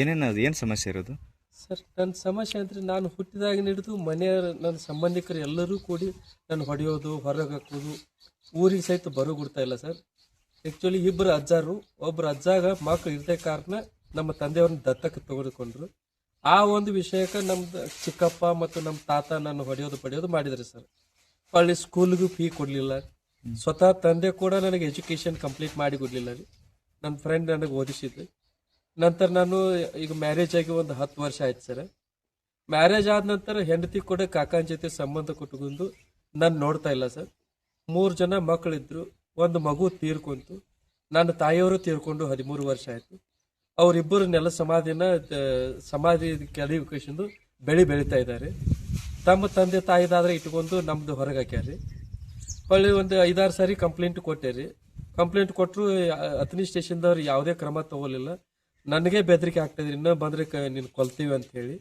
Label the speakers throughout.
Speaker 1: ಏನೇನು ಅದು? ಏನು ಸಮಸ್ಯೆ ಇರೋದು?
Speaker 2: ಸರ್ ನನ್ನ ಸಮಸ್ಯೆ ಅಂದರೆ ನಾನು ಹುಟ್ಟಿದಾಗ ಹಿಡಿದು ಮನೆಯ ನನ್ನ ಸಂಬಂಧಿಕರು ಎಲ್ಲರೂ ಕೂಡಿ ನಾನು ಹೊಡೆಯೋದು ಹೊರಗೆ ಹಾಕೋದು ಊರಿಗೆ ಸಹಿತ ಬರೋ ಕೊಡ್ತಾ ಇಲ್ಲ ಸರ್. ಆ್ಯಕ್ಚುಲಿ ಇಬ್ಬರು ಅಜ್ಜಾರು ಒಬ್ಬರು ಅಜ್ಜಾಗ ಮಕ್ಕಳು ಇರದೇ ಕಾರಣ ನಮ್ಮ ತಂದೆಯವ್ರನ್ನ ದತ್ತಕ್ಕೆ ತೆಗೆದುಕೊಂಡ್ರು ಆ ಒಂದು ವಿಷಯಕ್ಕೆ ನಮ್ಮ ಚಿಕ್ಕಪ್ಪ ಮತ್ತು ನಮ್ಮ ತಾತ ನಾನು ಹೊಡೆಯೋದು ಪಡೆಯೋದು ಮಾಡಿದ್ರು ಸರ್. ಒಳ್ಳೆ ಸ್ಕೂಲ್ಗೂ ಫೀ ಕೊಡಲಿಲ್ಲ. ಸ್ವತಃ ತಂದೆ ಕೂಡ ನನಗೆ ಎಜುಕೇಷನ್ ಕಂಪ್ಲೀಟ್ ಮಾಡಿ ಕೊಡಲಿಲ್ಲ ರೀ. ನನ್ನ ಫ್ರೆಂಡ್ ನನಗೆ ಓದಿಸಿದ್ರಿ ನಂತರ ನಾನು ಈಗ ಮ್ಯಾರೇಜ್ ಆಗಿ ಒಂದು ಹತ್ತು ವರ್ಷ ಆಯ್ತು ಸರ್ ಮ್ಯಾರೇಜ್ ಆದ ನಂತರ ಹೆಂಡತಿ ಕೂಡ ಕಾಕನ ಜೊತೆ ಸಂಬಂಧ ಕೊಟ್ಕೊಂಡು ನಾನು ನೋಡ್ತಾ ಇಲ್ಲ ಸರ್ ಮೂರು ಜನ ಮಕ್ಕಳಿದ್ರು ಒಂದು ಮಗು ತೀರ್ಕೊಂತು, ನನ್ನ ತಾಯಿಯವರು ತೀರ್ಕೊಂಡು ಹದಿಮೂರು ವರ್ಷ ಆಯಿತು. ಅವರಿಬ್ಬರು ನೆಲ ಸಮಾಧಿನ ಸಮಾಧಿ ಕೆಳಗಿಕೊಂಡು ಬೆಳೆ ಬೆಳೀತಾ ಇದ್ದಾರೆ. ತಮ್ಮ ತಂದೆ ತಾಯಿದಾದ್ರೆ ಇಟ್ಕೊಂಡು ನಮ್ದು ಹೊರಗೆ ಹಾಕ್ಯಾರಿ ಹೊಳ್ಳಿ ಒಂದು ಐದಾರು ಸಾರಿ ಕಂಪ್ಲೇಂಟ್ ಕೊಟ್ಟೇರಿ ಕಂಪ್ಲೇಂಟ್ ಕೊಟ್ಟರು ಅತನಿ ಸ್ಟೇಷನ್ದವ್ರು ಯಾವುದೇ ಕ್ರಮ ತಗೋಲಿಲ್ಲ. ನನಗೆ ಬೆದರಿಕೆ ಆಗ್ತದೆ ಇನ್ನೂ ಬಂದ್ರೆ ಕ ನೀನು ಕೊಲ್ತೀವಿ ಅಂತ ಹೇಳಿ.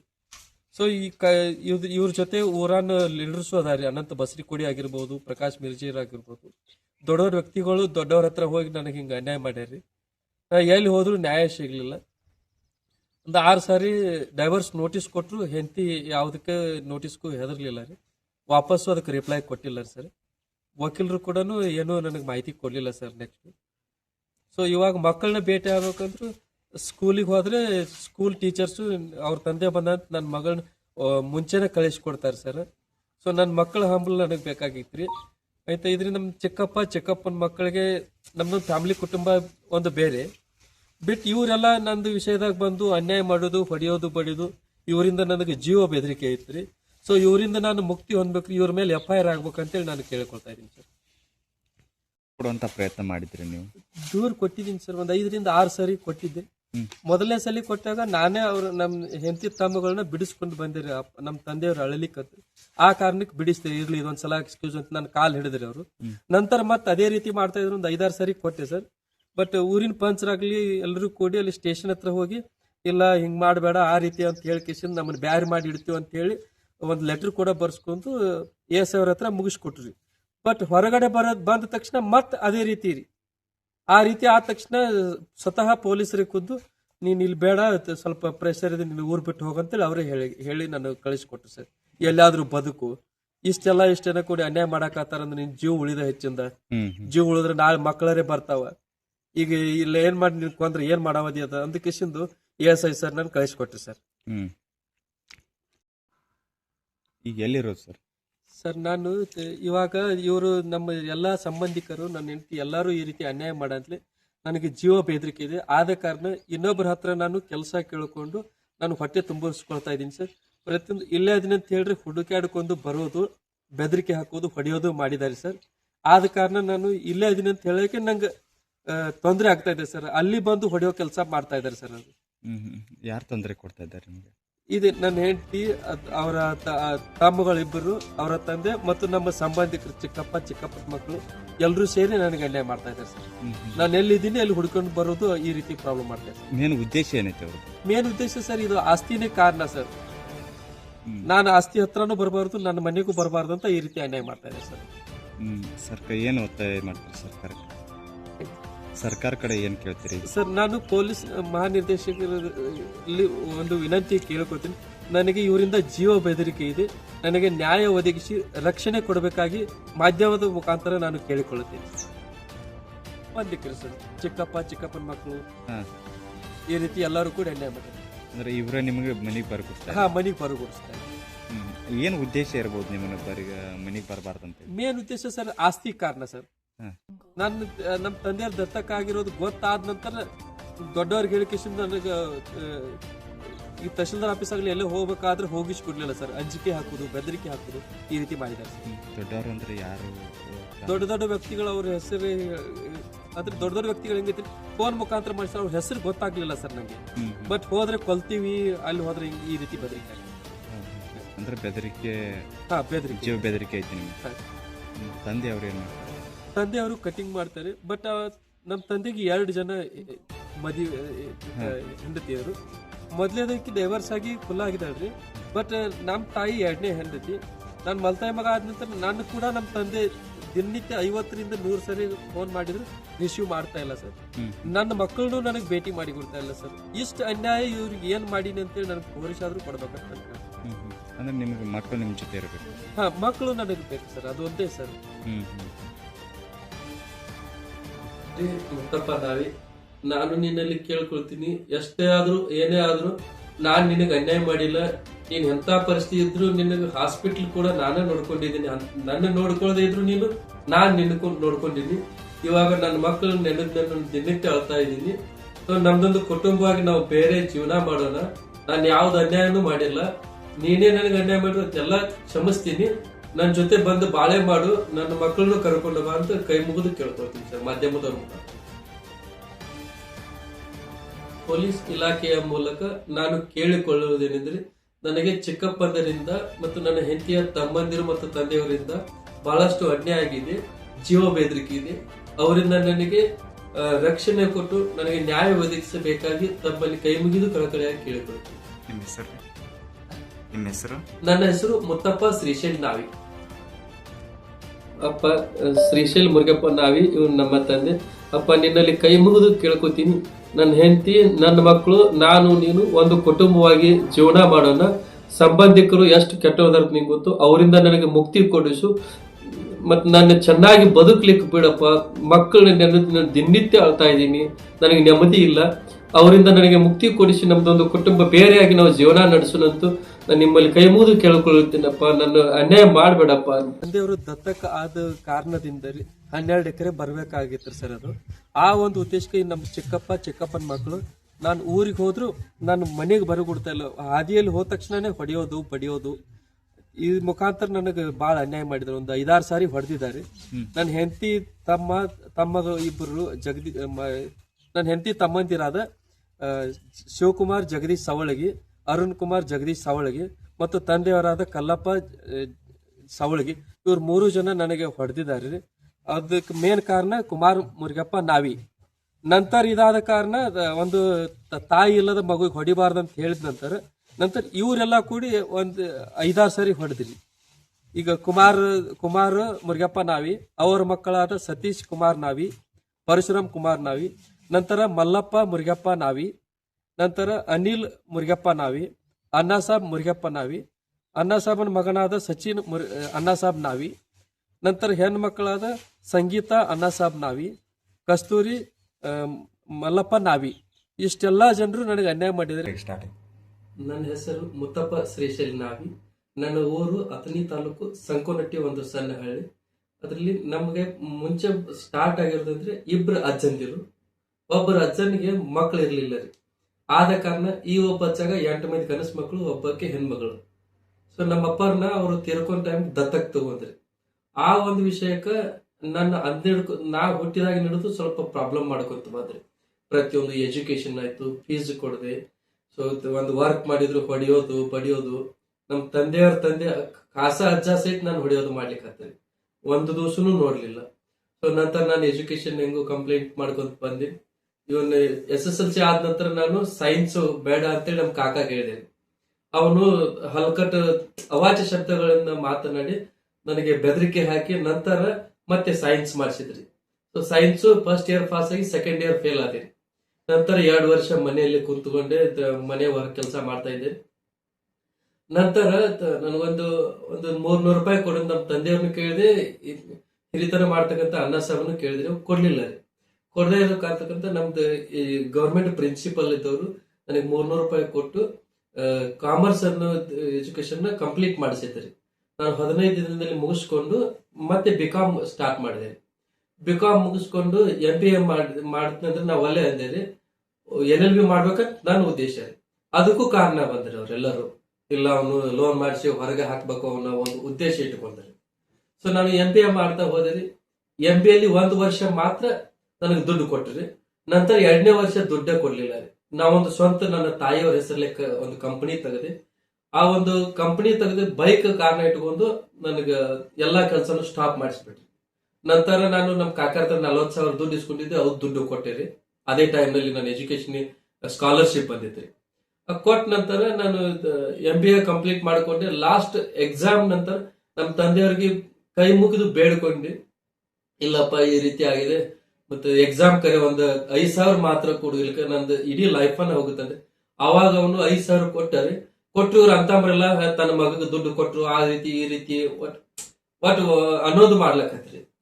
Speaker 2: ಸೊ ಈ ಕ ಇವ್ರ ಇವ್ರ ಜೊತೆ ಊರನ್ನ ಲೀಡರ್ಸು ಅದಾರಿ. ಅನಂತ ಬಸ್ರಿ ಕೊಡಿ ಆಗಿರ್ಬೋದು, ಪ್ರಕಾಶ್ ಮಿರ್ಜೀರ್ ಆಗಿರ್ಬೋದು. ದೊಡ್ಡವ್ರ ವ್ಯಕ್ತಿಗಳು ದೊಡ್ಡವ್ರ ಹತ್ರ ಹೋಗಿ ನನಗೆ ಹಿಂಗೆ ಅನ್ಯಾಯ ಮಾಡ್ಯಾರಿ. ನಾ ಎಲ್ಲಿ ಹೋದರೂ ನ್ಯಾಯ ಸಿಗಲಿಲ್ಲ. ಒಂದು ಆರು ಸಾರಿ ಡೈವರ್ಸ್ ನೋಟಿಸ್ ಕೊಟ್ಟರು ಹೆಂಡತಿ ಯಾವುದಕ್ಕೆ ನೋಟಿಸ್ಗೂ ಹೆದರ್ಲಿಲ್ಲ ರೀ. ವಾಪಸ್ಸು ಅದಕ್ಕೆ ರಿಪ್ಲೈ ಕೊಟ್ಟಿಲ್ಲ ರೀ ಸರ್. ವಕೀಲರು ಕೂಡ ಏನೂ ನನಗೆ ಮಾಹಿತಿ ಕೊಡಲಿಲ್ಲ ಸರ್ ನೆಕ್ಸ್ಟ್. ಸೊ ಇವಾಗ ಮಕ್ಕಳನ್ನ ಭೇಟಿ ಆಗ್ಬೇಕಂದ್ರು ಸ್ಕೂಲಿಗೆ ಹೋದರೆ ಸ್ಕೂಲ್ ಟೀಚರ್ಸು ಅವ್ರ ತಂದೆ ಬಂದಂತ ನನ್ನ ಮಗಳನ್ನ ಮುಂಚೆನೇ ಕಳಿಸ್ಕೊಡ್ತಾರೆ ಸರ್. ಸೊ ನನ್ನ ಮಕ್ಕಳ ಹಂಬಲ್ ನನಗೆ ಬೇಕಾಗಿತ್ತು ರೀ ಆಯ್ತಾ ಇದ್ರಿ ನಮ್ಮ ಚಿಕ್ಕಪ್ಪ ಚಿಕ್ಕಪ್ಪನ ಮಕ್ಕಳಿಗೆ ನಮ್ಮದು ಫ್ಯಾಮಿಲಿ ಕುಟುಂಬ ಒಂದು ಬೇರೆ. ಬಿಟ್ಟು ಇವರೆಲ್ಲ ನಂದು ವಿಷಯದಾಗ ಬಂದು ಅನ್ಯಾಯ ಮಾಡೋದು ಹೊಡೆಯೋದು ಬಡಿಯೋದು ಇವರಿಂದ ನನಗೆ ಜೀವ ಬೆದರಿಕೆ ಐತ್ರಿ. ಸೊ ಇವರಿಂದ ನಾನು ಮುಕ್ತಿ ಹೊಂದ್ಬೇಕು ಇವ್ರ ಮೇಲೆ ಎಫ್ ಐ ಆರ್ ಆಗ್ಬೇಕಂತೇಳಿ ನಾನು ಕೇಳ್ಕೊಳ್ತಾ ಇದ್ದೀನಿ ಸರ್.
Speaker 1: ಕೊಡುವಂಥ ಪ್ರಯತ್ನ ಮಾಡಿದ್ರಿ ನೀವು?
Speaker 2: ದೂರು ಕೊಟ್ಟಿದ್ದೀನಿ ಸರ್ ಒಂದು ಐದರಿಂದ ಆರು ಸರಿ ಕೊಟ್ಟಿದ್ದೆ. ಮೊದಲನೇ ಸಲ ಕೊಟ್ಟಾಗ ನಾನೇ ಅವ್ರ ನಮ್ಮ ಹೆಂಡತಿ ತಮ್ಮಗಳನ್ನ ಬಿಡಿಸ್ಕೊಂಡು ಬಂದಿರಿ. ನಮ್ಮ ತಂದೆಯವ್ರು ಅಳಲಿಕ್ಕತ್ತು ಆ ಕಾರಣಕ್ಕೆ ಬಿಡಿಸ್ತೀರಿ ಇರ್ಲಿ ಇದೊಂದ್ಸಲ ಎಕ್ಸ್ಕ್ಯೂಸ್ ಅಂತ ನಾನು ಕಾಲ್ ಹಿಡಿದ್ರಿ ಅವರು. ನಂತರ ಮತ್ತೆ ಅದೇ ರೀತಿ ಮಾಡ್ತಾ ಇದ್ರು ಒಂದು ಐದಾರು ಸರಿ ಕೊಟ್ಟೆ ಸರ್. ಬಟ್ ಊರಿನ ಪಂಚರಾಗ್ಲಿ ಎಲ್ಲರೂ ಕೂಡಿ ಅಲ್ಲಿ ಸ್ಟೇಷನ್ ಹತ್ರ ಹೋಗಿ ಇಲ್ಲ ಹಿಂಗ್ ಮಾಡಬೇಡ ಆ ರೀತಿ ಅಂತ ಹೇಳಿ ಕಿಶನ್ ನಮ್ಮನ್ನ ಬ್ಯಾರಿ ಮಾಡಿ ಇಡ್ತೀವಿ ಅಂತ ಹೇಳಿ ಒಂದು ಲೆಟರ್ ಕೂಡ ಬರ್ಸ್ಕೊಂಡು ಎಸ್ ಅವ್ರ ಹತ್ರ ಮುಗಿಸ್ಕೊಟ್ರಿ. ಬಟ್ ಹೊರಗಡೆ ಬರೋದ್ ಬಂದ ತಕ್ಷಣ ಮತ್ತೆ ಅದೇ ರೀತಿ ರೀ ಆ ರೀತಿ ಆದ ತಕ್ಷಣ ಸ್ವತಃ ಪೊಲೀಸರಿಗೆ ಕುದ್ದು ನೀನ್ ಇಲ್ಲಿ ಬೇಡ ಸ್ವಲ್ಪ ಪ್ರೆಷರ್ ಇದೆ ನೀನು ಊರ್ ಬಿಟ್ಟು ಹೋಗಂತೇಳಿ ಅವರೇ ಹೇಳಿ ಹೇಳಿ ನಾನು ಕಳಿಸ್ಕೊಟ್ರು ಸರ್. ಎಲ್ಲಾದ್ರೂ ಬದುಕು ಇಷ್ಟೆಲ್ಲ ಇಷ್ಟೆಲ್ಲ ಕೂಡಿ ಅನ್ಯಾಯ ಮಾಡಾಕತ್ತಾರ ಅಂದ್ರೆ ನಿನ್ ಜೀವ ಉಳಿದ ಹೆಚ್ಚಿಂದ. ಜೀವ ಉಳಿದ್ರೆ ನಾಳೆ ಮಕ್ಕಳರೇ ಬರ್ತಾವ. ಈಗ ಇಲ್ಲ ಏನ್ ಮಾಡಿ ನಿನ್ ಕೊಂದ್ರೆ ಏನ್ ಮಾಡಾವದಿ ಅದ ಅಂದಕ್ಕಿಶಿಂದು ಎಸ್ ಐ ಸರ್ ನಾನು ಕಳಿಸ್ಕೊಟ್ರಿ ಸರ್.
Speaker 1: ಹ್ಮ್. ಈಗ ಎಲ್ಲಿರೋದು ಸರ್?
Speaker 2: ಸರ್, ನಾನು ಇವಾಗ ಇವರು ನಮ್ಮ ಎಲ್ಲ ಸಂಬಂಧಿಕರು, ನನ್ನ ಹೆಂಡತಿ ಎಲ್ಲರೂ ಈ ರೀತಿ ಅನ್ಯಾಯ ಮಾಡಂತಲೇ ನನಗೆ ಜೀವ ಬೆದರಿಕೆ ಇದೆ. ಆದ ಕಾರಣ ಇನ್ನೊಬ್ಬರ ಹತ್ರ ನಾನು ಕೆಲಸ ಕೇಳಿಕೊಂಡು ನಾನು ಹೊಟ್ಟೆ ತುಂಬಿಸ್ಕೊಳ್ತಾ ಇದ್ದೀನಿ ಸರ್. ಪ್ರತಿಯೊಂದು ಇಲ್ಲೇ ಅಂತ ಹೇಳ್ರಿ ಹುಡುಕಾಡ್ಕೊಂಡು ಬರೋದು, ಬೆದರಿಕೆ ಹಾಕೋದು, ಹೊಡೆಯೋದು ಮಾಡಿದ್ದಾರೆ ಸರ್. ಆದ ಕಾರಣ ನಾನು ಇಲ್ಲೇ ಅಂತ ಹೇಳಕ್ಕೆ ನಂಗೆ ತೊಂದರೆ ಆಗ್ತಾ ಇದೆ ಸರ್. ಅಲ್ಲಿ ಬಂದು ಹೊಡೆಯೋ ಕೆಲಸ ಮಾಡ್ತಾ ಇದ್ದಾರೆ ಸರ್ ಅದು.
Speaker 1: ಯಾರು ತೊಂದರೆ ಕೊಡ್ತಾ ಇದ್ದಾರೆ ನಿಮಗೆ?
Speaker 2: ಇದೆ ನನ್ನ ಹೆಂಡತಿ ಅವರ ತಮ್ಮಗಳಿಬ್ಬರು ಅವರ ತಂದೆ ಮತ್ತು ನಮ್ಮ ಸಂಬಂಧಿಕರು ಚಿಕ್ಕಪ್ಪ ಚಿಕ್ಕಪ್ಪ ಮಕ್ಕಳು ಎಲ್ಲರೂ ಸೇರಿ ನನಗೆ ಅನ್ಯಾಯ ಮಾಡ್ತಾ ಇದ್ದಾರೆ ಸರ್. ನಾನು ಎಲ್ಲಿದ್ದೀನಿ ಅಲ್ಲಿ ಹುಡ್ಕೊಂಡು ಬರೋದು ಈ ರೀತಿ ಪ್ರಾಬ್ಲಮ್ ಮಾಡ್ತಾ ಇದ್ದಾರೆ
Speaker 1: ಮೇನ್ ಉದ್ದೇಶ ಏನೈತೆ ಅವರು
Speaker 2: ಮೇನ್ ಉದ್ದೇಶ ಸರ್ ಇದು ಆಸ್ತಿನೇ ಕಾರಣ ಸರ್. ನಾನು ಆಸ್ತಿ ಹತ್ರನೂ ಬರಬಾರ್ದು ನನ್ನ ಮನೆಗೂ ಬರಬಾರ್ದು ಅಂತ ಈ ರೀತಿ ಅನ್ಯಾಯ ಮಾಡ್ತಾ ಇದ್ದಾರೆ ಸರ್.
Speaker 1: ಸರ್ಕಾರ ಏನು ಒತ್ತಾಯ ಮಾಡ್ತಾರೆ ಸರ್ಕಾರಕ್ಕೆ? ಸರ್ಕಾರ ಕಡೆ ಏನು ಕೇಳ್ತೀರಿ?
Speaker 2: ಸರ್ ನಾನು ಪೊಲೀಸ್ ಮಹಾನಿರ್ದೇಶಕರಲ್ಲಿ ಒಂದು ವಿನಂತಿ ಕೇಳ್ಕೊತೀನಿ. ನನಗೆ ಇವರಿಂದ ಜೀವ ಬೆದರಿಕೆ ಇದೆ. ನನಗೆ ನ್ಯಾಯ ಒದಗಿಸಿ ರಕ್ಷಣೆ ಕೊಡಬೇಕಾಗಿ ಮಾಧ್ಯಮದ ಮುಖಾಂತರ ನಾನು ಕೇಳಿಕೊಳ್ಳುತ್ತೇನೆ. ಬಂದಿಕ್ರಿ ಸರ್ ಚಿಕ್ಕಪ್ಪ ಚಿಕ್ಕಪ್ಪನ ಮಕ್ಕಳು ಈ ರೀತಿ ಎಲ್ಲರೂ ಕೂಡ ಅನ್ಯಾಯ ಮಾಡಿದ್ದಾರೆ
Speaker 1: ಅಂದ್ರೆ ಇವರೇ ನಿಮಗೆ ಮನೆಗೆ ಬರ್ಕೊಡ್ತಾರೆ?
Speaker 2: ಹಾ ಮನೆಗೆ ಬರಗೊಡಿಸ್ತಾರೆ
Speaker 1: ಏನು ಉದ್ದೇಶ ಇರ್ಬೋದು ನಿಮ್ಮನ್ನ ಬರೀ ಮನೆಗೆ ಬರಬಾರ್ದಂತ
Speaker 2: ಮೇನ್ ಉದ್ದೇಶ ಸರ್ ಆಸ್ತಿ ಕಾರಣ ಸರ್. ನನ್ನ ನಮ್ಮ ತಂದೆಯವ್ರ ದತ್ತಕ್ಕ ಆಗಿರೋದು ಗೊತ್ತಾದ ನಂತರ ದೊಡ್ಡವ್ರಿಗೆ ಹೇಳಿಕೆಶಿಂದ ನನಗೆ ಈ ತಹಶೀಲ್ದಾರ್ ಆಫೀಸ್ ಆಗಲಿ ಎಲ್ಲೇ ಹೋಗ್ಬೇಕಾದ್ರೆ ಹೋಗಿಸ್ಕೊಡ್ಲಿಲ್ಲ ಸರ್. ಅಂಜಿಕೆ ಹಾಕುದು ಬೆದರಿಕೆ ಹಾಕುದು ಈ ರೀತಿ ಮಾಡಿದ್ದಾರೆ.
Speaker 1: ದೊಡ್ಡವರು ಅಂದ್ರೆ ಯಾರು?
Speaker 2: ದೊಡ್ಡ ದೊಡ್ಡ ವ್ಯಕ್ತಿಗಳು ಅವ್ರ ಹೆಸರು ಅಂದ್ರೆ ದೊಡ್ಡ ದೊಡ್ಡ ವ್ಯಕ್ತಿಗಳು ಹೆಂಗೈತಿ ಫೋನ್ ಮುಖಾಂತರ ಮಾಡಿಸ್ತಾರೆ ಅವ್ರ ಹೆಸರು ಗೊತ್ತಾಗ್ಲಿಲ್ಲ ಸರ್ ನಂಗೆ. ಬಟ್ ಹೋದ್ರೆ ಕೊಲ್ತೀವಿ ಅಲ್ಲಿ ಹೋದ್ರೆ ಈ ರೀತಿ ಬೆದರಿಕೆ.
Speaker 1: ಅಂದ್ರೆ ಬೆದರಿಕೆ
Speaker 2: ಹಾ ಬೆದರಿಕೆ.
Speaker 1: ಬೆದರಿಕೆ ಐತಿ ನಿಮ್ಗೆ. ತಂದೆ ಅವ್ರು ಏನ್ ಮಾಡ್ತಾರೆ?
Speaker 2: ತಂದೆ ಅವರು ಕಟಿಂಗ್ ಮಾಡ್ತಾರೆ ಬಟ್ ನಮ್ಮ ತಂದೆಗೆ ಎರಡು ಜನ ಮದುವೆ ಹೆಂಡತಿಯರು ಮೊದಲೇದಕ್ಕೆ ಡೈವರ್ಸ್ ಆಗಿ ಫುಲ್ ಆಗಿದ್ದಾಳ್ರಿ ಬಟ್ ನಮ್ಮ ತಾಯಿ ಎರಡನೇ ಹೆಂಡತಿ. ನಾನು ಮಲ್ತಾಯಿ ಮಗ ಆದ ನಂತರ ನಾನು ಕೂಡ ನಮ್ಮ ತಂದೆ ದಿನನಿತ್ಯ ಐವತ್ತರಿಂದ ನೂರು ಸರಿ ಫೋನ್ ಮಾಡಿದ್ರು ರಿಸೀವ್ ಮಾಡ್ತಾ ಇಲ್ಲ ಸರ್. ನನ್ನ ಮಕ್ಕಳನ್ನು ನನಗೆ ಭೇಟಿ ಮಾಡಿ ಕೊಡ್ತಾ ಇಲ್ಲ ಸರ್. ಇಷ್ಟು ಅನ್ಯಾಯ ಇವ್ರಿಗೆ ಏನು ಮಾಡೀನಿ ಅಂತೇಳಿ ನನಗೆ ಕೊಡ್ಬೇಕಂತ ನಾನು.
Speaker 1: ಹ್ಮ್ ಹ್ಮ್. ಅಂದ್ರೆ ನಿಮ್ಗೆ ಮಕ್ಕಳು ನಿಮ್ಮ ಜೊತೆ ಇರಬೇಕು.
Speaker 2: ಹಾ ಮಕ್ಕಳು ನನಗೆ ಬೇಕು ಸರ್ ಅದು ಒಂದೇ ಸರ್. ಮುತ್ತಪ್ಪ ನಾವಿ ನಾನು ನಿನ್ನಲ್ಲಿ ಕೇಳ್ಕೊಳ್ತೀನಿ, ಎಷ್ಟೇ ಆದ್ರೂ, ಏನೇ ಆದ್ರೂ, ನಾನ್ ನಿನಗೆ ಅನ್ಯಾಯ ಮಾಡಿಲ್ಲ. ನೀನ್ ಎಂತ ಪರಿಸ್ಥಿತಿ ಇದ್ರು ನಿನಗೆ ಹಾಸ್ಪಿಟ್ಲ್ ಕೂಡ ನಾನೇ ನೋಡ್ಕೊಂಡಿದ್ದೀನಿ. ನನ್ನ ನೋಡ್ಕೊಳ್ಳದೆ ಇದ್ರು ನೀನು, ನಾನ್ ನಿನ್ಕೊಂಡು ನೋಡ್ಕೊಂಡಿದ್ದೀನಿ. ಇವಾಗ ನನ್ನ ಮಕ್ಕಳು ನೆನೆದ್ ನನ್ನ ದಿನಕ್ಕೆ ಅಳ್ತಾ ಇದ್ದೀನಿ. ಸೊ, ನಮ್ದೊಂದು ಕುಟುಂಬವಾಗಿ ನಾವು ಬೇರೆ ಜೀವನ ಮಾಡೋಣ. ನಾನು ಯಾವ್ದು ಅನ್ಯಾಯನೂ ಮಾಡಿಲ್ಲ. ನೀನೇ ನನಗೆ ಅನ್ಯಾಯ ಮಾಡಿರೋ ಎಲ್ಲ ಕ್ಷಮಿಸ್ತೀನಿ. ನನ್ನ ಜೊತೆ ಬಂದು ಬಾಳೆ ಮಾಡು, ನನ್ನ ಮಕ್ಕಳನ್ನು ಕರ್ಕೊಂಡು ಬಾ ಅಂತ ಕೈ ಮುಗಿದು ಕೇಳ್ಕೊಳ್ತೀನಿ ಸರ್ ಮಾಧ್ಯಮದ ಮುಖ. ಪೊಲೀಸ್ ಇಲಾಖೆಯ ಮೂಲಕ ನಾನು ಕೇಳಿಕೊಳ್ಳುವುದೇನೆಂದರೆ, ನನಗೆ ಚಿಕ್ಕಪ್ಪಂದರಿಂದ ಮತ್ತು ನನ್ನ ಹೆಂಡತಿಯ ತಮ್ಮಂದಿರು ಮತ್ತು ತಂದೆಯವರಿಂದ ಬಹಳಷ್ಟು ಅನ್ಯಾಯ ಆಗಿದೆ ಜೀವ ಬೆದರಿಕೆ ಇದೆ. ಅವರಿಂದ ನನಗೆ ರಕ್ಷಣೆ ಕೊಟ್ಟು ನನಗೆ ನ್ಯಾಯ ಒದಗಿಸಬೇಕಾಗಿ ತಮ್ಮಲ್ಲಿ ಕೈ ಮುಗಿದು ಕಳಕಳಿಯಾಗಿ ಕೇಳಿಕೊಳ್ತೀನಿ
Speaker 1: ನಿಮ್ಮ ಹೆಸರು?
Speaker 2: ನನ್ನ ಹೆಸರು ಮುತ್ತಪ್ಪ ಶ್ರೀಶೈಲ್ ನಾವಿ. ಅಪ್ಪ ಶ್ರೀಶೈಲ್ ಮುರುಗಪ್ಪ ನಾವಿ. ಇವ್ ನಮ್ಮ ತಂದೆ. ಅಪ್ಪ ನಿನ್ನಲ್ಲಿ ಕೈ ಮುಗಿದು ಕೇಳ್ಕೊತೀನಿ. ನನ್ನ ಹೆಂಡತಿ ನನ್ನ ಮಕ್ಕಳು ನಾನು ನೀನು ಒಂದು ಕುಟುಂಬವಾಗಿ ಜೀವನ ಮಾಡೋಣ. ಸಂಬಂಧಿಕರು ಎಷ್ಟು ಕೆಟ್ಟೋದಾರ ನಿಂಗೆ ಗೊತ್ತು? ಅವರಿಂದ ನನಗೆ ಮುಕ್ತಿ ಕೊಡಿಸು. ಮತ್ ನನ್ನ ಚೆನ್ನಾಗಿ ಬದುಕಲಿಕ್ಕೆ ಬಿಡಪ್ಪ. ಮಕ್ಕಳನ್ನ ನೆನೆದು ನಾನು ದಿನನಿತ್ಯ ಅಳ್ತಾ ಇದ್ದೀನಿ. ನನಗೆ ನೆಮ್ಮದಿ ಇಲ್ಲ. ಅವರಿಂದ ನನಗೆ ಮುಕ್ತಿ ಕೊಡಿಸಿ ನಮ್ದೊಂದು ಕುಟುಂಬ ಬೇರೆಯಾಗಿ ನಾವು ಜೀವನ ನಡೆಸೋಣಂತೂ ನಾನು ನಿಮ್ಮಲ್ಲಿ ಕೈ ಮುಗಿದು ಕೇಳಿಕೊಳ್ಳುತ್ತೇನಪ್ಪ ನನ್ನ ಅನ್ಯಾಯ ಮಾಡಬೇಡಪ್ಪ ತಂದೆಯವರು ದತ್ತಕ ಆದ ಕಾರಣದಿಂದ ಹನ್ನೆರಡು ಎಕರೆ ಬರಬೇಕಾಗಿತ್ತು ಸರ್ ಅದು. ಆ ಒಂದು ಉದ್ದೇಶಕ್ಕೆ ನಮ್ಮ ಚಿಕ್ಕಪ್ಪ, ಚಿಕ್ಕಪ್ಪನ ಮಕ್ಕಳು, ನಾನು ಊರಿಗೆ ಹೋದ್ರು ನಾನು ಮನೆಗೆ ಬರಗೊಡ್ತಾ ಇಲ್ಲ. ಹಾದಿಯಲ್ಲಿ ಹೋದ ತಕ್ಷಣನೇ ಹೊಡೆಯೋದು, ಬಡಿಯೋದು. ಈ ಮುಖಾಂತರ ನನಗೆ ಭಾಳ ಅನ್ಯಾಯ ಮಾಡಿದ್ರು ಒಂದು ಐದಾರು ಸಾರಿ ಹೊಡೆದಿದ್ದಾರೆ. ನನ್ನ ಹೆಂಡತಿ, ತಮ್ಮ ತಮ್ಮ ಇಬ್ಬರು ಜಗದಿ ನನ್ನ ಹೆಂಡತಿ ತಮ್ಮಂದಿರಾದ ಶಿವಕುಮಾರ್, ಜಗದೀಶ್ ಸವಳಗಿ ಅರುಣ್ ಕುಮಾರ್, ಜಗದೀಶ್ ಸವಳಗಿ ಮತ್ತು ತಂದೆಯವರಾದ ಕಲ್ಲಪ್ಪ ಸಾವಳಗಿ, ಇವ್ರು ಮೂರು ಜನ ನನಗೆ ಹೊಡೆದಿದ್ದಾರೆ. ರೀ ಅದಕ್ಕೆ ಮೇನ್ ಕಾರಣ ಕುಮಾರ್ ಮುರುಗಪ್ಪ ನಾವಿ. ನಂತರ ಇದಾದ ಕಾರಣ ಒಂದು ತಾಯಿ ಇಲ್ಲದ ಮಗುಗೆ ಹೊಡಿಬಾರ್ದು ಅಂತ ಹೇಳಿದ ನಂತರ ನಂತರ ಇವರೆಲ್ಲ ಕೂಡಿ ಒಂದು ಐದಾರು ಸರಿ ಹೊಡೆದಿರಿ. ಈಗ ಕುಮಾರ್ ಕುಮಾರ್ ಮುರುಗಪ್ಪ ನಾವಿ, ಅವರ ಮಕ್ಕಳಾದ ಸತೀಶ್ ಕುಮಾರ್ ನಾವಿ, ಪರಶುರಾಮ್ ಕುಮಾರ್ ನಾವಿ, ನಂತರ ಮಲ್ಲಪ್ಪ ಮುರುಗಪ್ಪ ನಾವಿ ನಂತರ ಅನಿಲ್ ಮುರುಗಪ್ಪ ನಾವಿ ಅಣ್ಣಾಸಾಬ್ ಮುರುಗಪ್ಪ ನಾವಿ ಅಣ್ಣಾಸಾಬನ ಮಗನಾದ ಸಚಿನ್ ಮುರ್ ಅಣ್ಣಾಸಾಬ್ ನಾವಿ ನಂತರ ಹೆಣ್ಣು ಮಕ್ಕಳಾದ ಸಂಗೀತ ಅಣ್ಣಾಸಾಬ್ ನಾವಿ ಕಸ್ತೂರಿ ಮಲ್ಲಪ್ಪ ನಾವಿ. ಇಷ್ಟೆಲ್ಲ ಜನರು ನನಗೆ ಅನ್ಯಾಯ
Speaker 1: ಮಾಡಿದರೆ
Speaker 2: ನನ್ನ ಹೆಸರು ಮುತ್ತಪ್ಪ ಶ್ರೀಶೈಲಿ ನಾವಿ. ನನ್ನ ಊರು ಅಥಣಿ ತಾಲೂಕು ಸಂಕೋನಟ್ಟಿ ಒಂದು ಸಣ್ಣ ಹಳ್ಳಿ ಅದರಲ್ಲಿ ನಮಗೆ ಮುಂಚೆ ಸ್ಟಾರ್ಟ್ ಆಗಿರೋದಂದ್ರೆ ಇಬ್ರು ಅಜ್ಜಂದಿರು. ಒಬ್ಬರು ಅಜ್ಜನಿಗೆ ಮಕ್ಕಳು ಇರ್ಲಿಲ್ಲ ರೀ. ಆದ ಕಾರಣ ಈ ಒಬ್ಬ ಅಜ್ಜಾಗ ಎಂಟು ಮಂದಿ ಕನಸು ಮಕ್ಕಳು ಒಬ್ಬಕ್ಕೆ ಹೆಣ್ಮಗಳು. ಸೊ ನಮ್ಮ ಅಪ್ಪರ್ನ ಅವರು ತಿರ್ಕೊಂಡ್ ಟೈಮ್ ದತ್ತಕ್ ತಗೊಂಡ್ರಿ. ಆ ಒಂದು ವಿಷಯಕ್ಕ ನನ್ನ ಹನ್ನೆರಡು ನಾ ಹುಟ್ಟಿದಾಗ ನಡೆದು ಸ್ವಲ್ಪ ಪ್ರಾಬ್ಲಮ್ ಮಾಡ್ಕೊಂತ ಬಂದ್ರಿ. ಪ್ರತಿಯೊಂದು ಎಜುಕೇಶನ್ ಆಯ್ತು ಫೀಸ್ ಕೊಡದೆ. ಸೊ ಒಂದು ವರ್ಕ್ ಮಾಡಿದ್ರು ಹೊಡಿಯೋದು ಬಡಿಯೋದು ನಮ್ಮ ತಂದೆಯವ್ರ ತಂದೆ ಕಾಸ ಅಜ್ಜ ಸಹಿತ ನಾನು ಹೊಡಿಯೋದು ಮಾಡ್ಲಿಕ್ಕೆ ಒಂದು ದಿವಸನೂ ನೋಡ್ಲಿಲ್ಲ. ಸೊ ನಂತರ ನಾನು ಎಜುಕೇಶನ್ ಹೆಂಗು ಕಂಪ್ಲೇಂಟ್ ಮಾಡ್ಕೊಂತ ಬಂದೆ. ಇವನ್ ಎಸ್ ಎಸ್ ಎಲ್ ಸಿ ಆದ ನಂತರ ನಾನು ಸೈನ್ಸ್ ಬೇಡ ಅಂತೇಳಿ ನಮ್ಮ ಕಾಕಾಗ ಹೇಳಿದೆ. ಅವನು ಹಲ್ಕಟ್ ಅವಾಚ್ಯ ಶಬ್ದಗಳನ್ನ ಮಾತನಾಡಿ ನನಗೆ ಬೆದರಿಕೆ ಹಾಕಿ ನಂತರ ಮತ್ತೆ science ಮಾಡಿಸಿದ್ರಿ. So science first year pass ಆಗಿ ಸೆಕೆಂಡ್ ಇಯರ್ ಫೇಲ್ ಆದಿರಿ. ನಂತರ ಎರಡು ವರ್ಷ ಮನೆಯಲ್ಲಿ ಕುಂತ್ಕೊಂಡೆ ಮನೆ ಹೊರ ಕೆಲಸ ಮಾಡ್ತಾ ಇದ್ದೆ. ನಂತರ ನನಗೊಂದು, ಒಂದು ಮೂರ್ನೂರು ರೂಪಾಯಿ ಕೊಡೋದು ನಮ್ಮ ತಂದೆಯವ್ರನ್ನ ಕೇಳಿದೆ ಹಿರಿತನ ಮಾಡ್ತಕ್ಕಂಥ ಅನ್ನ ಸಾಬನ್ನು ಕೇಳಿದ್ರೆ ಕೊಡ್ಲಿಲ್ಲ ರೀ. ಕೊಡದೇ ಇರೋಕ್ಕಾಗ್ತಕ್ಕಂಥ ನಮ್ದು ಈ ಗೌರ್ಮೆಂಟ್ ಪ್ರಿನ್ಸಿಪಲ್ ಇದ್ದವರು ನನಗೆ ಮೂರ್ನೂರು ರೂಪಾಯಿ ಕೊಟ್ಟು ಕಾಮರ್ಸ್ ಅನ್ನೋ ಎಜುಕೇಶನ್ ಕಂಪ್ಲೀಟ್ ಮಾಡಿಸಿದ್ರಿ ನಾನು ಹದಿನೈದು ದಿನದಲ್ಲಿ ಮುಗಿಸ್ಕೊಂಡು ಮತ್ತೆ ಬಿ ಕಾಮ್ ಸ್ಟಾರ್ಟ್ ಮಾಡಿದೆ ಬಿ ಕಾಮ್ ಮುಗಿಸ್ಕೊಂಡು ಎಂ ಬಿ ಎ ಮಾಡ್ತಂದ್ರೆ ನಾವು ಒಳ್ಳೆ ಅಂದೇರಿ ಎಲ್ ಎಲ್ ಬಿ ಮಾಡ್ಬೇಕಂತ ನನ್ನ ಉದ್ದೇಶ. ಅದಕ್ಕೂ ಕಾರಣ ಬಂದ್ರಿ ಅವರೆಲ್ಲರೂ ಇಲ್ಲ, ಅವನು ಲೋನ್ ಮಾಡಿಸಿ ಹೊರಗೆ ಹಾಕ್ಬೇಕು ಅನ್ನೋ ಒಂದು ಉದ್ದೇಶ ಇಟ್ಕೊಂಡ್ರಿ ಸೊ ನಾನು ಎಂ ಬಿ ಎ ಮಾಡ್ತಾ ಹೋದ್ರಿ ಎಂ ಬಿ ಅಲ್ಲಿ ಒಂದು ವರ್ಷ ಮಾತ್ರ ನನಗೆ ದುಡ್ಡು ಕೊಟ್ರಿ. ನಂತರ ಎರಡನೇ ವರ್ಷ ದುಡ್ಡೇ ಕೊಡ್ಲಿಲ್ಲ ರೀ. ನಾವೊಂದು ಸ್ವಂತ ನನ್ನ ತಾಯಿಯವ್ರ ಹೆಸರಲ್ಲಿ ಒಂದು ಕಂಪನಿ ತೆಗೆದೆ ಆ ಒಂದು ಕಂಪನಿ ತೆಗೆದು ಬೈಕ್ ಕಾರಣ ಇಟ್ಕೊಂಡು ನನಗೆ ಎಲ್ಲಾ ಕೆಲಸನು ಸ್ಟಾಪ್ ಮಾಡಿಸ್ಬಿಟ್ರಿ. ನಂತರ ನಾನು ನಮ್ಮ ಕಾಕರ ತರ ನಲ್ವತ್ತು ಸಾವಿರ ದುಡ್ಡು ಇಸ್ಕೊಂಡಿದ್ದೆ, ಅವ್ರು ದುಡ್ಡು ಕೊಟ್ಟಿರಿ. ಅದೇ ಟೈಮ್ನಲ್ಲಿ ನನ್ನ ಎಜುಕೇಶನ್ ಸ್ಕಾಲರ್ಶಿಪ್ ಬಂದಿತ್ರಿ. ಕೊಟ್ಟ ನಂತರ ನಾನು ಎಂ ಬಿ ಎ ಕಂಪ್ಲೀಟ್ ಮಾಡ್ಕೊಂಡೆ. ಲಾಸ್ಟ್ ಎಕ್ಸಾಮ್ ನಂತರ ನಮ್ಮ ತಂದೆಯವ್ರಿಗೆ ಕೈ ಮುಗಿದು ಬೇಡ್ಕೊಂಡು. ಇಲ್ಲಪ್ಪ, ಈ ರೀತಿ ಆಗಿದೆ. ಮತ್ತೆ ಎಕ್ಸಾಮ್ ಕರೆ ಒಂದು ಐದ್ ಸಾವಿರ ಮಾತ್ರ ಕೊಡು ಇಲ್ಕ ನಂದು ಇಡೀ ಲೈಫ್ ಅನ್ನ ಹೋಗುತ್ತಂದ್ರೆ ಅವಾಗ ಅವನು ಐದ್ ಸಾವಿರ ಕೊಟ್ಟರೆ ಕೊಟ್ಟು ಇವ್ರು ಅಂತಂಬ್ರೆಲ್ಲ, ತನ್ನ ಮಗಗೆ ದುಡ್ಡು ಕೊಟ್ಟರು ಆ ರೀತಿ, ಈ ರೀತಿ ಒಟ್ ಒಟ್ ಅನ್ನೋದು ಮಾಡ್ಲಕತ್ರಿ.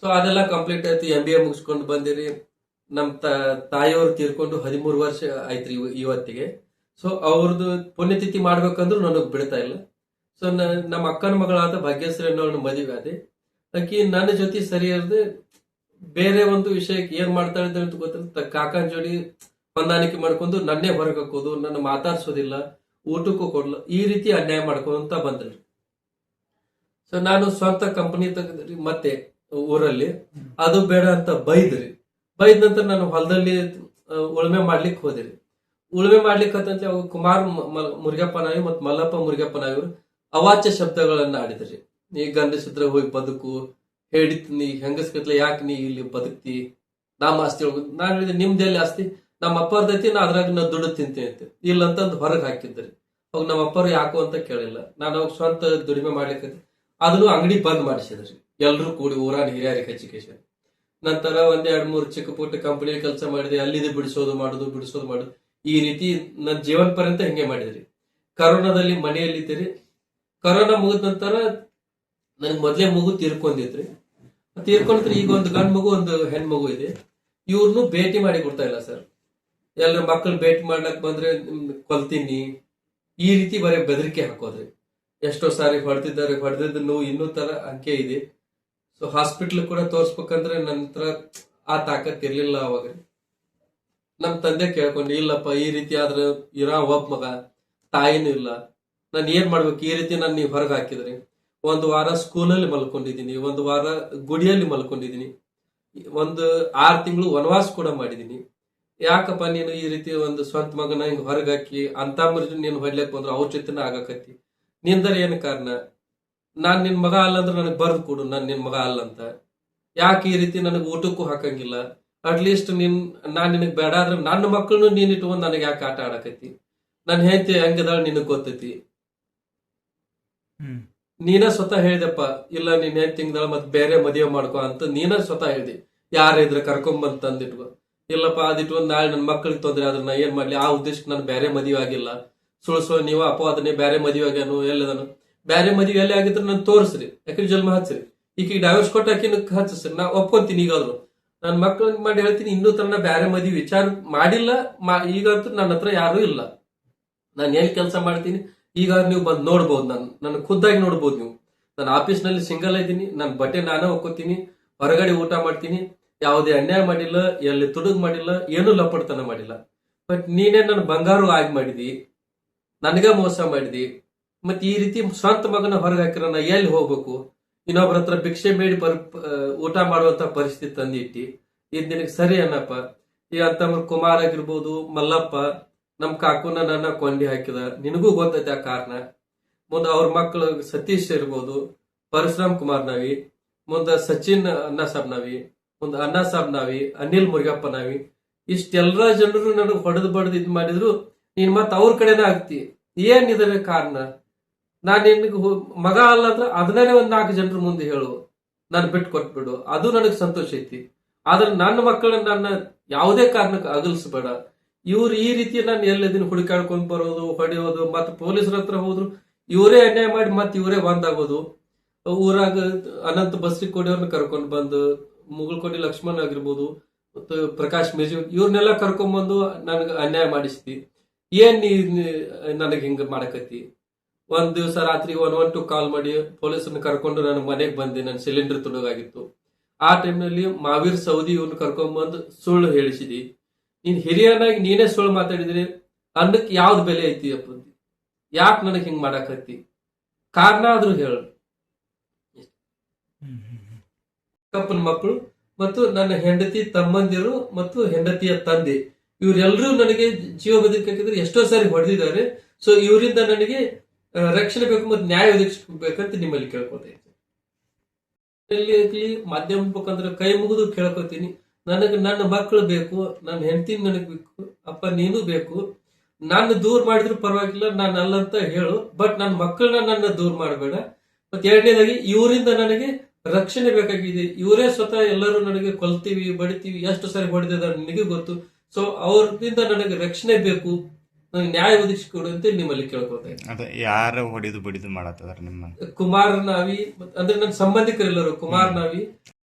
Speaker 2: ಸೊ ಅದೆಲ್ಲ ಕಂಪ್ಲೀಟ್ ಆಯ್ತು ಎಂ ಬಿ ಎ ಮುಗಿಸ್ಕೊಂಡು ಬಂದಿರಿ. ನಮ್ ತ, ತಾಯಿಯವ್ರು ತೀರ್ಕೊಂಡು ಹದಿಮೂರು ವರ್ಷ ಆಯ್ತ್ರಿ ಇವ- ಇವತ್ತಿಗೆ. ಸೊ ಅವ್ರದ್ದು ಪುಣ್ಯತಿಥಿ ಮಾಡ್ಬೇಕಂದ್ರೂ ನನಗ್ ಬಿಡ್ತಾ ಇಲ್ಲ. ಸೊ ನಮ್ಮ ಅಕ್ಕನ ಮಗಳಾದ ಭಾಗ್ಯಶ್ರೀ ಅನ್ನೋ ಮದುವೆ ಆದೆ ಆಕಿ ನನ್ನ ಜೊತೆ ಸರಿ ಬೇರೆ ಒಂದು ವಿಷಯಕ್ಕೆ ಏನ್ ಮಾಡ್ತಾ ಇದ್ದಾರೆ ಅಂತ ಗೊತ್ತಿಲ್ಲ. ಕಾಕನ ಜೋಡಿ ಹೊಂದಾಣಿಕೆ ಮಾಡ್ಕೊಂಡು ನನ್ನೇ ಹೊರಗೆ ಹಾಕೋದು, ನನ್ನ ಮಾತಾಡ್ಸೋದಿಲ್ಲ, ಊಟಕ್ಕೂ ಕೊಡ್ಲ, ಈ ರೀತಿ ಅನ್ಯಾಯ ಮಾಡ್ಕೊಂತ ಬಂದ್ರಿ. ಸೊ ನಾನು ಸ್ವಂತ ಕಂಪನಿ ತೆಗೆದ್ರಿ, ಮತ್ತೆ ಊರಲ್ಲಿ. ಅದು ಬೇಡ ಅಂತ ಬೈದ್ರಿ. ಬೈದ ನಂತರ ನಾನು ಹೊಲದಲ್ಲಿ ಉಳುಮೆ ಮಾಡ್ಲಿಕ್ಕೆ ಹೋದಿರಿ. ಉಳುಮೆ ಮಾಡ್ಲಿಕ್ಕೆ ಅವಾಗ ಕುಮಾರ್ ಮುರುಗಪ್ಪನಾಗಿ ಮತ್ತೆ ಮಲ್ಲಪ್ಪ ಮುರುಗಪ್ಪನಾಗಿ ಅವಾಚ್ಯ ಶಬ್ದಗಳನ್ನ ಆಡಿದ್ರಿ. ನೀ ಗಂಡಸಿದ್ರೆ ಹೋಗಿ ಬದುಕು ಹೇಳಿತ್ ನೀ ಹೆಂಗಸ್ಕತ್ಲೆ ಯಾಕೆ ನೀ ಇಲ್ಲಿ ಬದುಕ್ತಿ? ನಮ್ಮ ಆಸ್ತಿ ಹೋಗುದು ನಾನು ಹೇಳಿದೆ ನಿಮ್ದೆಲ್ಲಿ ಆಸ್ತಿ? ನಮ್ಮ ಅಪ್ಪರ್ದೈತಿ ನಾ ಅದ್ರಾಗ ನಾ ದುಡ್ಡು ತಿಂತೆ ಅಂತ. ಇಲ್ಲ ಅಂತಂದು ಹೊರಗೆ ಹಾಕಿದ್ರಿ. ಅವಾಗ ನಮ್ಮ ಅಪ್ಪರು ಯಾಕೋ ಅಂತ ಕೇಳಿಲ್ಲ. ನಾನು ಅವಾಗ ಸ್ವಂತ ದುಡಿಮೆ ಮಾಡ್ಲಿಕ್ಕೆ ಅದನ್ನು ಅಂಗಡಿ ಬಂದ್ ಮಾಡಿಸಿದ್ರಿ. ಎಲ್ಲರೂ ಕೂಡಿ ಊರಾನ ಹಿರಿಯರಿಗೆ ಎಜುಕೇಶನ್ ನಂತರ ಒಂದ್ ಎರಡ್ ಮೂರು ಚಿಕ್ಕ ಪುಟ್ಟ ಕಂಪನಿ ಕೆಲಸ ಮಾಡಿದೆ ಅಲ್ಲಿದ್ದು ಬಿಡಿಸೋದು ಮಾಡೋದು ಬಿಡಿಸೋದು ಮಾಡೋದು. ಈ ರೀತಿ ನನ್ನ ಜೀವನ ಪರ್ಯಂತ ಹಿಂಗೆ ಮಾಡಿದ್ರಿ. ಕರೋನಾದಲ್ಲಿ ಮನೆಯಲ್ಲಿದ್ದೀರಿ. ಕರೋನಾ ಮುಗಿದ ನಂತರ ನನ್ಗೆ ಮೊದ್ಲೇ ಮುಗು ತೀರ್ಕೊಂಡಿದ್ರಿ. ತೀರ್ಕೊಂಡಿದ್ರೆ ಈಗ ಒಂದು ಗಂಡ್ ಮಗು, ಒಂದು ಹೆಣ್ಮಗು ಇದೆ. ಇವ್ರನ್ನು ಭೇಟಿ ಮಾಡಿ ಕೊಡ್ತಾ ಇಲ್ಲ ಸರ್. ಎಲ್ಲರ ಮಕ್ಕಳು ಭೇಟಿ ಮಾಡ್ಲಕ್ ಬಂದ್ರೆ ಕೊಲ್ತೀನಿ. ಈ ರೀತಿ ಬರೀ ಬೆದರಿಕೆ ಹಾಕೋದ್ರಿ. ಎಷ್ಟೋ ಸಾರಿ ಹೊಡೆದಿದ್ದಾರೆ, ಹೊಡೆದಿದ್ದ ನೋವು ಇನ್ನೂ ತರ ಅಂಕೆ ಇದೆ. ಸೊ ಹಾಸ್ಪಿಟ್ಲ್ ಕೂಡ ತೋರ್ಸ್ಬೇಕಂದ್ರೆ ನಂತರ ಆ ತಾಕತ್ ಇರ್ಲಿಲ್ಲ ಅವಾಗ. ನಮ್ ತಂದೆ ಕೇಳ್ಕೊಂಡು, ಇಲ್ಲಪ್ಪ, ಈ ರೀತಿ ಆದ್ರೆ ಇರೋ ಒಬ್ಬ ಮಗ, ತಾಯಿನೂ ಇಲ್ಲ. ನಾನು ಏನ್ ಮಾಡ್ಬೇಕು? ಈ ರೀತಿ ನಾನು ನೀವು ಹೊರಗೆ ಹಾಕಿದ್ರಿ. ಒಂದು ವಾರ ಸ್ಕೂಲಲ್ಲಿ ಮಲ್ಕೊಂಡಿದ್ದೀನಿ, ಒಂದು ವಾರ ಗುಡಿಯಲ್ಲಿ ಮಲ್ಕೊಂಡಿದ್ದೀನಿ, ಒಂದು ಆರು ತಿಂಗಳು ವನವಾಸ ಕೂಡ ಮಾಡಿದ್ದೀನಿ. ಯಾಕಪ್ಪ ನೀನು ಈ ರೀತಿ ಒಂದು ಸ್ವಂತ ಮಗನ ಹಿಂಗ್ ಹೊರಗಾಕಿ, ಅಂತ ನೀನು ಹೊಡ್ಲಿಕ್ ಬಂದ್ರೆ ಜೊತೆನ ಆಗಕತ್ತಿ. ನಿಂದರ ಏನ್ ಕಾರಣ? ನಾನ್ ನಿನ್ನ ಮಗ ಅಲ್ಲ ಅಂದ್ರೆ ನನಗೆ ಬರ್ದು ಕೊಡು, ನಾನ್ ನಿನ್ ಮಗ ಅಲ್ಲ ಅಂತ. ಯಾಕೆ ಈ ರೀತಿ ನನಗೆ ಊಟಕ್ಕೂ ಹಾಕಂಗಿಲ್ಲ? ಅಟ್ಲೀಸ್ಟ್ ನಿನ್, ನಾನ್ ನಿನಗ್ ಬೇಡ ಆದ್ರೆ ನನ್ನ ಮಕ್ಕಳನ್ನು ನೀನ್ ಇಟ್ಕೊಂಡು ನನಗೆ ಯಾಕೆ ಆಟ ಆಡಕತ್ತಿ? ನನ್ನ ಹೆಂಡತಿ ಹೆಂಗದಾಳ ನಿನಗ್ ಗೊತ್ತೈತಿ? ನೀನ ಸ್ವತಃ ಹೇಳಿದೆಪ್ಪ, ಇಲ್ಲ, ನೀನ್ ಏನ್ ತಿಂಗಳ ಮತ್ ಬೇರೆ ಮದುವೆ ಮಾಡ್ಕೊ ಅಂತ ನೀನ ಸ್ವತಃ ಹೇಳ್ದಿ. ಯಾರ ಇದ್ರ ಕರ್ಕೊಂಬಂದ್ ತಂದಿಟ್ಕೊ. ಇಲ್ಲಪ್ಪ ಅದಿಟ್ಕೊಂಡ್ ನಾಳೆ ನನ್ನ ಮಕ್ಕಳಿಗೆ ತೊಂದ್ರೆ ಆದ್ರೆ ನಾ ಏನ್ ಮಾಡ್ಲಿ? ಆ ಉದ್ದೇಶಕ್ಕೆ ನಾನು ಬೇರೆ ಮದುವೆ ಆಗಿಲ್ಲ. ಸುಳ್ಸೋ ನೀವ ಅಪ್ಪ ಅದನ್ನೇ ಬೇರೆ ಮದುವೆ ಆಗ್ಯಾನು ಎಲ್ಲದನು ಬೇರೆ ಮದುವೆ ಎಲ್ಲಿ ಆಗಿದ್ರೆ ನಾನು ತೋರಿಸ್ರಿ ಯಾಕೆ ಜನ್ಮ ಹಚ್ಚ್ರಿ ಈಗ ಡೈವರ್ಸ್ ಕೊಟ್ಟು ಆಕಿನ ಹಚ್ಚಿಸ್ರಿ ನಾ ಒಪ್ಕೊಂತೀನಿ ಈಗಾದ್ರು. ನನ್ನ ಮಕ್ಕಳಿಗೆ ಮಾಡಿ ಹೇಳ್ತೀನಿ, ಇನ್ನೂ ತನ್ನ ಬೇರೆ ಮದುವೆ ವಿಚಾರ ಮಾಡಿಲ್ಲ ಈಗಂತೂ ನನ್ನ ಹತ್ರ ಯಾರು ಇಲ್ಲ. ನಾನು ಏನ್ ಕೆಲಸ ಮಾಡ್ತೀನಿ? ಈಗ ನೀವು ಬಂದು ನೋಡ್ಬೋದು, ನಾನು ನನ್ನ ಖುದ್ದಾಗಿ ನೋಡ್ಬೋದು ನೀವು. ನಾನು ಆಫೀಸ್ನಲ್ಲಿ ಸಿಂಗಲ್ ಇದ್ದೀನಿ ನನ್ನ ಬಟ್ಟೆ ನಾನೇ ಒಕ್ಕೋತೀನಿ, ಹೊರಗಡೆ ಊಟ ಮಾಡ್ತೀನಿ, ಯಾವುದೇ ಅನ್ಯಾಯ ಮಾಡಿಲ್ಲ, ಎಲ್ಲಿ ತುಡುಗ್ ಮಾಡಿಲ್ಲ, ಏನೂ ಲಪ್ಪಡ್ತನ ಮಾಡಿಲ್ಲ. ಬಟ್ ನೀನೇ ನನ್ನ ಬಂಗಾರು ಆಗಿ ಮಾಡಿದಿ, ನನಗೆ ಮೋಸ ಮಾಡಿದಿ ಮತ್ತೆ ಈ ರೀತಿ ಸ್ವಂತ ಮಗನ ಹೊರಗೆ ಹಾಕಿರ ನಾ ಎಲ್ಲಿ ಹೋಗ್ಬೇಕು? ಇನ್ನೊಬ್ರ ಹತ್ರ ಭಿಕ್ಷೆ ಬೇಡಿ ಬರ್ ಊಟ ಮಾಡುವಂತ ಪರಿಸ್ಥಿತಿ ತಂದಿಟ್ಟಿ, ಇದು ನಿನಗೆ ಸರಿ ಅನ್ನಪ್ಪ. ಈ ಅಂತಂದ್ರೆ ಕುಮಾರ್ ಆಗಿರ್ಬೋದು, ಮಲ್ಲಪ್ಪ ನಮ್ ಕಾಕುನ ನನ್ನ ಕೊಂಡಿ ಹಾಕಿದ. ನಿನಗೂ ಗೊತ್ತೈತೆ ಆ ಕಾರಣ. ಮುಂದೆ ಅವ್ರ ಮಕ್ಕಳು ಸತೀಶ್ ಇರ್ಬೋದು, ಪರಶುರಾಮ್ ಕುಮಾರ್ ನಾವಿ, ಮುಂದೆ ಸಚಿನ್ ಅಣ್ಣ ಸಾಬ್ ನಾವಿ, ಮುಂದೆ ಅಣ್ಣ ಸಾಬ್ ನಾವಿ, ಅನಿಲ್ ಮುರುಗಪ್ಪ ನಾವಿ ಇಷ್ಟೆಲ್ಲಾ ಜನರು ನನಗೆ ಹೊಡೆದು ಬಡ್ದು ಇದ್ ಮಾಡಿದ್ರು, ನೀನ್ ಮತ್ತೆ ಅವ್ರ ಕಡೆನೇ ಆಗ್ತಿ. ಏನ್ ಇದರ ಕಾರಣ? ನಾನ್ ನಿನಗೆ ಮಗ ಅಲ್ಲ ಅಂದ್ರೆ ಅದನ್ನೇ ಒಂದ್ ನಾಲ್ಕು ಜನರ ಮುಂದೆ ಹೇಳು. ನಾನು ಬಿಟ್ಟು ಕೊಟ್ಬಿಡು. ಅದು ನನಗೆ ಸಂತೋಷ ಐತಿ. ಆದ್ರೆ ನನ್ನ ಮಕ್ಕಳನ್ನ ನನ್ನ ಯಾವುದೇ ಕಾರಣಕ್ಕೆ ಅಗಲಿಸ್ಬೇಡ. ಇವ್ರು ಈ ರೀತಿ ನಾನು ಎಲ್ಲದಿನ ಹುಡುಕಾಡ್ಕೊಂಡ್ ಬರೋದು, ಹೊಡೆಯೋದು, ಮತ್ತೆ ಪೊಲೀಸರ ಹತ್ರ ಹೋದ್ರು, ಇವರೇ ಅನ್ಯಾಯ ಮಾಡಿ ಮತ್ತೆ ಇವರೇ ಬಂದಾಗೋದು. ಊರಾಗ ಅನಂತ ಬಸ್ರಿ ಕೋಡಿಯವ್ರನ್ನ ಕರ್ಕೊಂಡ್ ಬಂದು, ಮುಗುಳ್ಕೊಡಿ ಲಕ್ಷ್ಮಣ್ ಆಗಿರ್ಬೋದು, ಮತ್ತು ಪ್ರಕಾಶ್ ಮಿರ್ಜಿ ಇವ್ರನ್ನೆಲ್ಲ ಕರ್ಕೊಂಡ್ ಬಂದು ನನಗೆ ಅನ್ಯಾಯ ಮಾಡಿಸ್ತಿ. ಏನ್ ನೀ ನನಗೆ ಹಿಂಗ ಮಾಡಕತ್ತಿ? ಒಂದ್ ದಿವಸ ರಾತ್ರಿ ಒನ್ ಒನ್ ಟು ಕಾಲ್ ಮಾಡಿ ಪೊಲೀಸನ್ನ ಕರ್ಕೊಂಡು ನನ್ನ ಮನೆಗೆ ಬಂದೆ ನನ್ನ ಸಿಲಿಂಡರ್ ತುಡುಗಾಗಿತ್ತು. ಆ ಟೈಮ್ನಲ್ಲಿ ಮಾವೀರ್ ಸೌದಿ ಇವ್ನ ಕರ್ಕೊಂಡ್ ಬಂದು ಸುಳ್ಳು ಹೇಳಿಸಿದಿ. ನೀನ್ ಹಿರಿಯನಾಗಿ ನೀನೇ ಸುಳ್ಳು ಮಾತಾಡಿದ್ರಿ ಅನ್ನಕ್ಕೆ ಯಾವ್ದು ಬೆಲೆ ಐತಿ ಅಪ್ಪ ಯಾಕೆ ನನಗೆ ಹಿಂಗ್ ಮಾಡಾಕತ್ತಿ? ಕಾರಣ ಆದ್ರೂ ಹೇಳು. ಕಪ್ಪನ ಮಕ್ಕಳು ಮತ್ತು ನನ್ನ ಹೆಂಡತಿ ತಮ್ಮಂದಿರು ಮತ್ತು ಹೆಂಡತಿಯ ತಂದೆ ಇವರೆಲ್ಲರೂ ನನಗೆ ಜೀವ ಬದುಕಿದ್ರೆ ಎಷ್ಟೋ ಸಾರಿ ಹೊಡೆದಿದ್ದಾರೆ. ಸೊ ಇವರಿಂದ ನನಗೆ ರಕ್ಷಣೆ ಬೇಕು ಮತ್ತು ನ್ಯಾಯ ಒದಗಿಸ್ಬೇಕಂತ ನಿಮ್ಮಲ್ಲಿ ಕೇಳ್ಕೊತಾ ಇದ್ದೀನಿ. ಎಲ್ಲಿ ಆಗ್ಲಿ ಮಾಧ್ಯಮ ಕೈ ಮುಗಿದು ಕೇಳ್ಕೊತೀನಿ. ನನಗೆ ನನ್ನ ಮಕ್ಕಳು ಬೇಕು ನನ್ನ ಹೆಂಡತಿ ನನಗೆ ಬೇಕು ಅಪ್ಪ ನೀನು ಬೇಕು. ನಾನು ದೂರ ಮಾಡಿದ್ರು ಪರವಾಗಿಲ್ಲ ನಾನು ಅಲ್ಲ ಅಂತ ಹೇಳು ಬಟ್ ನನ್ನ ಮಕ್ಕಳನ್ನ ನನ್ನ ದೂರ ಮಾಡಬೇಡ. ಮತ್ತೆ ಎರಡನೇದಾಗಿ ಇವರಿಂದ ನನಗೆ ರಕ್ಷಣೆ ಬೇಕಾಗಿದೆ. ಇವರೇ ಸ್ವತಃ ಎಲ್ಲರೂ ನನಗೆ ಕೊಲ್ತೀವಿ ಬಡಿತೀವಿ ಎಷ್ಟು ಸಾರಿ ಹೊಡೆದಿದ್ದಾರೆ ನಿನಗೆ ಗೊತ್ತು. ಸೊ ಅವ್ರದಿಂದ ನನಗೆ ರಕ್ಷಣೆ ಬೇಕು. ನನಗೆ ನ್ಯಾಯ ಒದಗಿಸಿಕೊಡು ಅಂತ ನಿಮ್ಮಲ್ಲಿ ಕೇಳ್ಕೊತಾ
Speaker 1: ಯಾರ ಹೊಡಿದು ಬಡಿದು ಮಾಡತ್ತದಾರ ನಿಮ್ಮ
Speaker 2: ಕುಮಾರ್ ನಾವಿ ಅಂದ್ರೆ ನನ್ನ ಸಂಬಂಧಿಕರೆಲ್ಲರು ಕುಮಾರ್ ನಾವಿ